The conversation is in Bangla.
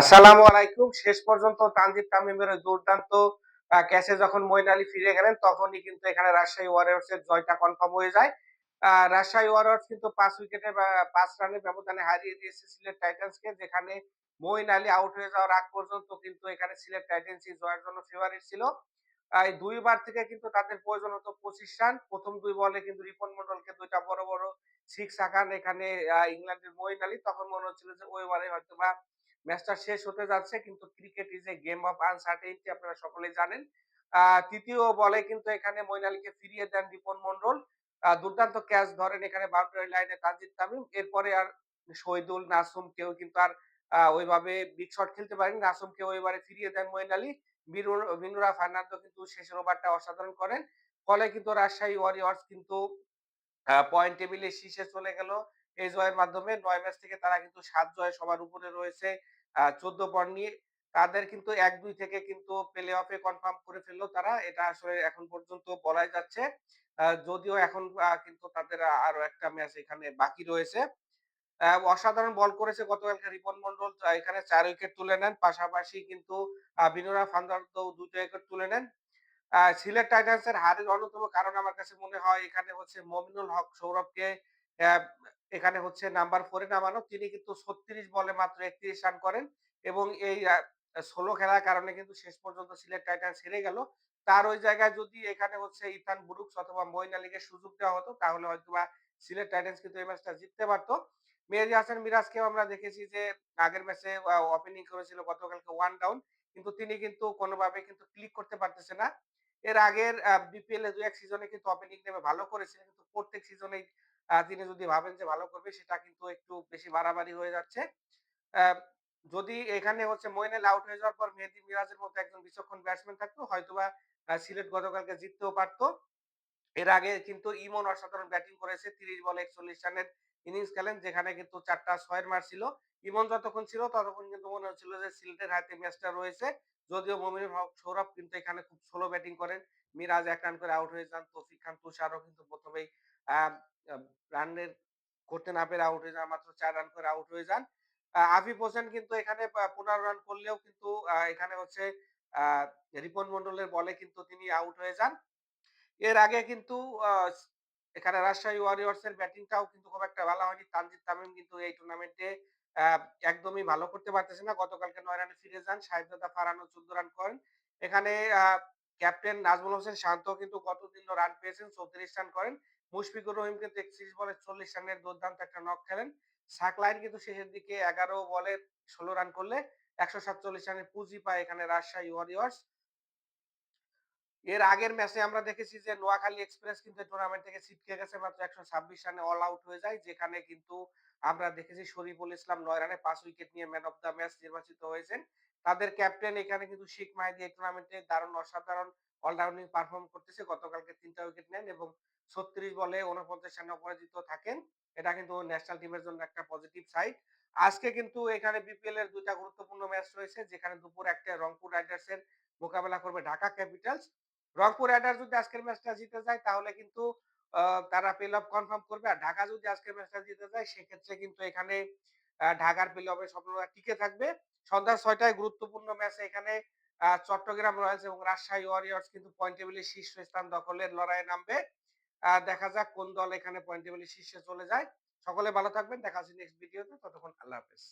আসসালামু আলাইকুম। শেষ পর্যন্ত তানজিদ তামিমের দুর্দান্ত ক্যাচে যখন মঈন আলী ফিরে গেলেন, তখনই কিন্তু এখানে রাজশাহী ওয়ারিয়র্স এর জয়টা কনফার্ম হয়ে যায়। রাজশাহী ওয়ারিয়র্স কিন্তু ৫ উইকেটে বা ৫ রানের ব্যবধানে হারিয়ে দিয়েছে সিলেট টাইটান্সকে। যেখানে মঈন আলী আউট হয়ে যাওয়ার আগ পর্যন্ত কিন্তু এখানে সিলেট টাইটান্সই জয়ের জন্য ফেভারিট ছিল। এই ২ বার থেকে কিন্তু তাদের প্রয়োজন হতো ২৫ রান। ১ম ২ বলে কিন্তু রিপন মন্ডলকে ২ টা বড়, বড় সিক্স হাঁকান এখানে ইংল্যান্ডের মঈন আলী। তখন মনে হচ্ছিল যে ওই ওভারে হয়তোবা ম্যাচটা শেষ হতে যাচ্ছে কিন্তু cricket is a game of uncertainty আপনারা সকলেই জানেন। তৃতীয় বলে কিন্তু এখানে আলীকে ফিরিয়ে দেন রিপন মন্ডল। দুর্দান্ত ক্যাচ ধরেন এখানে বাউন্ডারি লাইনে তানজিদ তামিম। এরপরে আর শহীদুল, নাসুম কেউ কিন্তু আর ওইভাবে বিগ শট খেলতে পারেনি। নাসুমকে ওইবারে ফিরিয়ে দেন মঈন আলী। মিনুরা ফার্নান্দো কিন্তু শেষের ওভারটা অসাধারণ করেন। ফলে কিন্তু রাজশাহী ওয়ারিয়র্স কিন্তু পয়েন্ট টেবিলে শীর্ষে চলে গেল এই জয়ের মাধ্যমে। নয় ম্যাচ থেকে তারা কিন্তু সাত জয়ে সবার উপরে রয়েছে ১৪ পয়েন্ট নিয়ে। তাদের কিন্তু ১-২ থেকে কিন্তু প্লে অফে কনফার্ম করে ফেলল তারা। এটা আসলে এখন পর্যন্ত বলাই যাচ্ছে। যদিও এখন কিন্তু তাদের আরও একটা ম্যাচ এখানে বাকি রয়েছে। অসাধারণ বল করেছে গতকালকে রিপন মন্ডল এখানে চার উইকেট তুলে নেন। পাশাপাশি কিন্তু বিনুরা ফার্নান্দো ২ উইকেট তুলে নেন। সিলেট টাইটান্সের হারের অন্যতম কারণ আমার কাছে মনে হয় এখানে হচ্ছে মমিনুল হক, সৌরভকে এখানে হচ্ছে নাম্বার 4 এ নামানো। তিনি কিন্তু ৩৬ বলে মাত্র ৩১ রান করেন এবং এই সোলো খেলার কারণে কিন্তু শেষ পর্যন্ত সিলেট টাইটান্স হেরে গেল। তার ওই জায়গায় যদি এখানে হচ্ছে ইরফান বুরুকস অথবা মঈন আলীকে সুযোগ দেওয়া হতো, তাহলে হয়তোবা সিলেট টাইটান্স কিন্তু এই ম্যাচটা জিততে পারত। মেহেদী হাসান মিরাজকেও আমরা দেখেছি যে, আগের ম্যাচে ওপেনিং করেছিল গতকালকে ওয়ান ডাউন। কিন্তু তিনি কিন্তু কোনোভাবে কিন্তু ক্লিক করতে পারতেছে না। এর আগের বিপিএল এ ২-১ সিজনে কিন্তু ওপেনিং নেমে ভালো করেছিলেন। কিন্তু প্রত্যেক সিজনেই তিনি যদি ভাবেন যে ভালো করবে, সেটা কিন্তু একটু বেশি বাড়াবাড়ি হয়ে যাচ্ছে। যদি এখানে হচ্ছে মঈন আউট হয়ে যাওয়ার পর মেহেদী মিরাজের মতো একজন বিচক্ষণ ব্যাটসম্যান থাকতো, হয়তোবা সিলেট গতকালকে জিততেও পারত। এর আগে কিন্তু ইমন অসাধারণ ব্যাটিং করেছে। ৩০ বলে ৪১ রানের ইনিংস খেলেন, যেখানে কিন্তু ৪ টা ৬ এর মারছিল। ইমন যতক্ষণ ছিল, ততক্ষণ কিন্তু মনে হচ্ছিল যে সিলেটের হাতে ম্যাচটা রয়েছে। যদিও মমিনুল হক, সৌরভ কিন্তু এখানে খুব স্লো ব্যাটিং করেন। মিরাজ এক রান করে আউট হয়ে যান। তৌফিক খান তুষারও কিন্তু ১ম এই আ আ রানের করতে না পেরে আউট হয়ে যান। মাত্র ৪ রান করে আউট হয়ে যান। আফিফ হোসেন কিন্তু এখানে পা ১৫ রান করলেও কিন্তু এখানে হচ্ছে রিপন মন্ডলের বলে কিন্তু তিনি আউট হয়ে যান। এর আগে কিন্তু এখানে রাজশাহী ওয়ারিয়র্স এর ব্যাটিংটাও কিন্তু খুব একটা ভালো হয়নি। তানজিদ তামিম কিন্তু এই টুর্নামেন্টে একদমই ভালো করতে পারতেছে না। গতকালকে ৯ রানে ফিরে যান। সাহেবজাদা ফারহানও ১৪ রান করেন। এখানে ক্যাপ্টেন নাজমুল হোসেন শান্ত কিন্তু গত দিন রান পেয়েছেন ৩৪ রান করেন। মুশফিকুর রহিম কিন্তু ৩১ বলে ৪০ রানের দুর্দান্ত একটা নক খেলেন। সাকলাইন কিন্তু শেষের দিকে ১১ বলে ১৬ রান করলে ১৪৭ রানের পুঁজি পায় এখানে রাজশাহী ওয়ারিয়র্স। এর আগের ম্যাচে আমরা দেখেছি যে নোয়াখালী এক্সপ্রেস কিন্তু টুর্নামেন্ট থেকে ছিটকে গেছে মাত্র ১২৬ রানে অল আউট হয়ে যায়। যেখানে কিন্তু আমরা দেখেছি শরীফুল ইসলাম ৯ রানে ৫ উইকেট নিয়ে ম্যান অফ দ্য ম্যাচ নির্বাচিত হয়েছেন। তাদের ক্যাপ্টেন এখানে কিন্তু শিখ মাহিদি এই টুর্নামেন্টে দারুণ অসাধারণ অলরাউন্ডিং পারফর্ম করতেছে। গতকালকে ৩ টা উইকেট নেন এবং ৩৬ বলে ৪৯ রানে অপরাজিত থাকেন। এটা কিন্তু ন্যাশনাল টিমের জন্য একটা পজিটিভ সাইড। আজকে কিন্তু এখানে বিপিএল এর ২ টা গুরুত্বপূর্ণ ম্যাচ রয়েছে, যেখানে দুপুর একটা রংপুর রাইডার্স এর মোকাবেলা করবে ঢাকা ক্যাপিটালস। রংপুর রাইডার্স যদি আজকের ম্যাচটা জিতে যায়, তাহলে কিন্তু তারা প্লে অফ কনফার্ম করবে। আর ঢাকা যদি আজকের ম্যাচটা জিতে যায়, সেক্ষেত্রে কিন্তু এখানে ঢাকার প্লে অফে সম্ভাবনা টিকে থাকবে। সন্ধ্যা ৬ টায় গুরুত্বপূর্ণ ম্যাচে এখানে চট্টগ্রাম রয়্যালস এবং রাজশাহী ওয়ারিয়র্স কিন্তু পয়েন্ট টেবিলের শীর্ষস্থান দখলের লড়াইয়ে নামবে। দেখা যাক কোন দল এখানে পয়েন্ট টেবিলের শীর্ষে চলে যায়। সকলে ভালো থাকবেন। দেখা হচ্ছে নেক্সট ভিডিওতে। ততক্ষণ আল্লাহ হাফেজ।